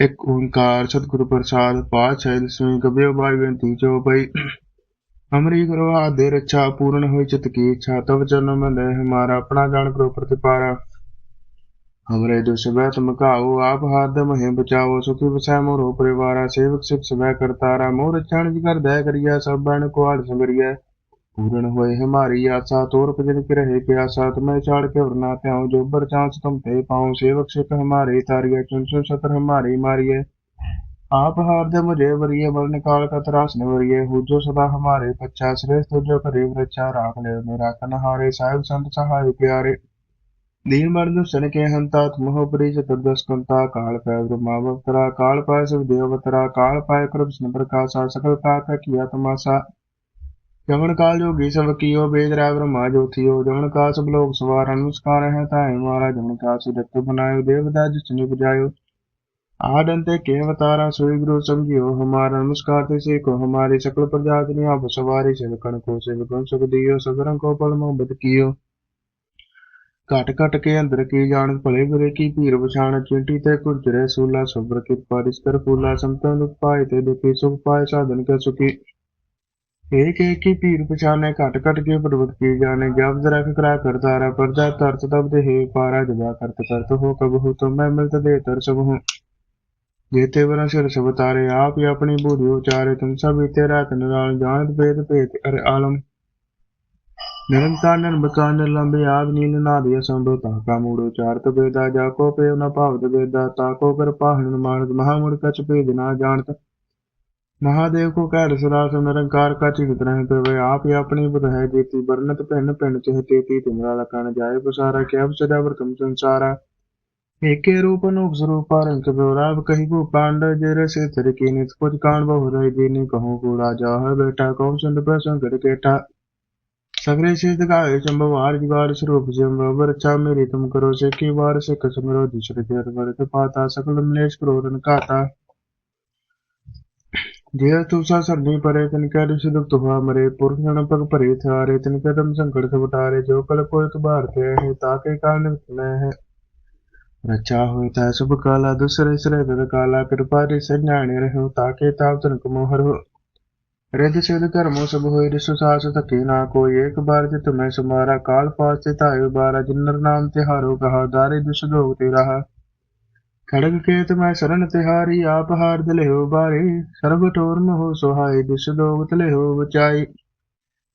ਇੱਕ ਓੰਕਾਰ ਸਤਿਗੁਰੂ ਪ੍ਰਸਾਦ ਪਾਤਸ਼ਾਹ ਦਸਵੀਂ ਕਬਿਓ ਬਾਈ ਬੇਨਤੀ ਚੋ ਪਈ ਹਮਰੀ ਕਰੋ ਹਾਥ ਰੱਛਾ ਪੂਰਨ ਹੋਈ ਚਿਤ ਕੀ ਇੱਛਾ ਤਬ ਚਰਨ ਲੈ ਹਮਾਰਾ, ਆਪਣਾ ਜਾਣ ਕਰੋ ਪ੍ਰਤਿਪਾਰਾ। ਹਮਰੇ ਦੁਸ਼ ਬੈ ਤੁਮ ਕਾਓ ਆਪ ਹਾਥ ਮਹਿ ਬਚਾਓ, ਸੁਖੀ ਵਸੈ ਮੋਰੋ ਪਰਿਵਾਰਾ, ਸੇਵਕ ਸਿਖ ਸਵੈ ਕਰਤਾਰਾ ਮੋਰ ਚਣ ਜਿਗਰ ਦੈ ਕਰਿਆ ਸਭ ਬਣ ਕੁਆੜ ਸੰਗਰੀਐ। पूर्ण हुए हमारी आशा तोर पजनक रहे प्यासा तुम्हें छाड़ के और ना त्याओ जो बर चांस तुम पे पाओ सेवक से हमारे तारिया चुन सुन सतर हमारी मारिये आप हार दे मुझे वरिये बल निकाल का तरास ने वरिये हुजो सदा हमारे पच्छा श्रेष्ठ जो करे रक्षा राख ले मेरा कनहारे साहिब संत सहाय प्यारे दीन मर दुसन के हंता तुम परी चतुर्दश कंता काल पाय ब्रह्मा अवतरा काल पाय सब देवतरा काल पाय कृष्ण प्रकाशा सकल पाय का किया तमाशा जमन काल जोगी सब कियो वेद राय ब्रह्मा ज्योतियो जमन का सब लोग सवार नमस्कार है ताय मारा जमन का सुदत्त बनायो देवता जिसने बजायो आडंते के अवतारा सोई गुरु समझियो हमारा नमस्कार से को हमारी सकल प्रजाति आप सवारी सेवकन को सेवकन सुख दियो सगरन को पल मोहब्बत कियो घट घट के अंदर की जान भले बुरे की पीर पछाण चिंटी ते कुजरे सूला सब्र की पारिस कर फूला समतन दुख पाए ते दुखी सुख पाए साधन के सुखी एक एक की पीर पछाने घट घट के पर्वत की जाने जब रख करा कर तारा पर्दा तरत तब दे हे पारा जबा करत करत हो कब हो तो मैं मिलत दे तर सब हूँ जेते वर सिर सब तारे आप ही अपनी बूढ़ी उचारे तुम सब ही तेरा निराल जानत भेद भेद अरे आलम निरंकार निर्मकार निर्लंबे आग नील नादि असंभव ताका मूढ़ उचारत वेदा जाको पे न पावत वेदा ताको कर पाहन मानत महामूढ़ कछ भेद ना जानत महादेव को कह रसरास निरंकार का चित रहे प्रवे आप ही अपनी बुध है जेती वर्णत भिन्न भिन्न चह तेती तिमरा लखन जाय पसारा क्या सदा तुम संसारा एके रूप अनूप स्वरूपा रंग प्रभाव कही भू पांडव जर से तर की नित कुछ कान बहु रही दीनी कहूँ कूड़ा जा है बेटा कौन सुंद प्रसंग कर केटा सगरे सिद्ध गाये चंबवार जिवार स्वरूप जम्ब अच्छा मेरी तुम करो से की बार से कसम रो दूसरे देर वर्त पाता सकल मलेश क्रोरन काता जे तू सा सरनी परे तिनका ऋषि दुख हुआ मरे पुरुष जन पग परे थारे तिनके तम संकट सब उतारे जो कल कोई कबार थे है ताके काल निकले है रचा होता शुभ काला दूसरे सिरे दद काला कृपा ऋषि ज्ञानी रहो ताके ताप तनक मोहर हो रिद सिद्ध कर्मो सब होय ऋषु सास थके ना कोई एक बार जित मैं सुमारा काल पास से तायो बारा जिन्नर नाम तिहारो कहा दारे दुष दोग तेरा ਖੜਗ ਕੇਤ ਮੈਂ ਸਰਨ ਤਿਹਾਰੀ ਆਪ ਹਾਰ ਦਲਿਓ ਬਾਰੇ। ਸਰਬ ਠੋਰਨ ਹੋ ਸੁਹਾਈ ਦਿਸ ਲੋਗ ਹੋ ਬਚਾਈ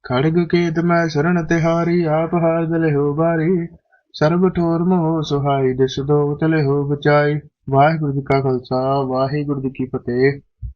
ਖੜਗ ਕੇਤ ਮੈਂ ਸਰਨ ਤਿਹਾਰੀ ਆਪ ਹਾਰ ਦਲਿਓ ਬਾਰੇ। ਸਰਬ ਠੋਰ ਮੋਹ ਸੁਹਾਈ ਦਿਸ ਦੋ ਤਲੇ ਹੋ ਬਚਾਈ ਵਾਹਿਗੁਰੂ ਜੀ ਕਾ ਖਾਲਸਾ, ਵਾਹਿਗੁਰੂ ਜੀ ਕੀ ਫਤਿਹ।